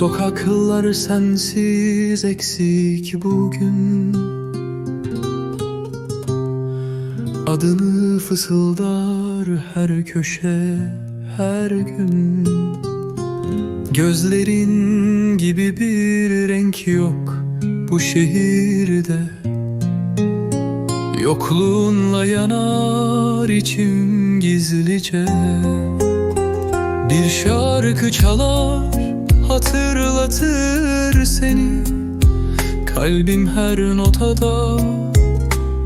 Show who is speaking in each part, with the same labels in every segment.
Speaker 1: Sokaklar sensiz eksik bugün. Adını fısıldar her köşe her gün. Gözlerin gibi bir renk yok bu şehirde. Yokluğunla yanar içim gizlice. Bir şarkı çalar hatırlatır seni. Kalbim her notada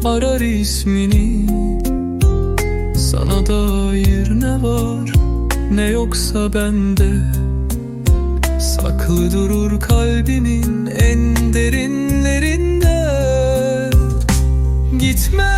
Speaker 1: arar ismini. Sana dair ne var ne yoksa bende. Saklı durur kalbimin en derinlerinde Gitme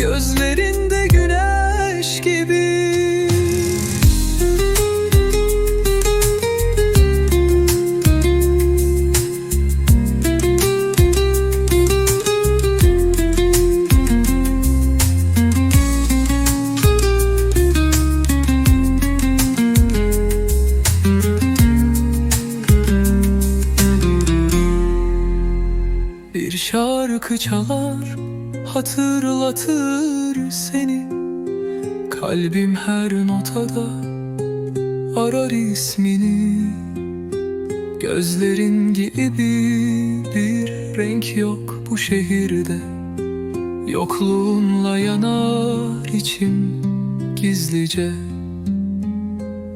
Speaker 1: Gözlerinde Bir şarkı çalar hatırlatır seni. Kalbim her notada arar ismini. Gözlerin gibi bir renk yok bu şehirde. Yokluğunla yanar içim gizlice.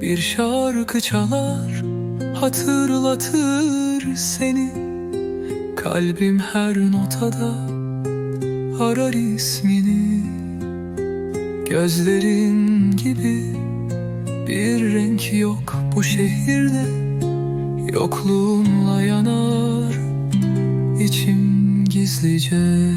Speaker 1: Bir şarkı çalar hatırlatır seni Kalbim her notada arar ismini. Gözlerin gibi bir renk yok bu şehirde. Yokluğunla yanar içim gizlice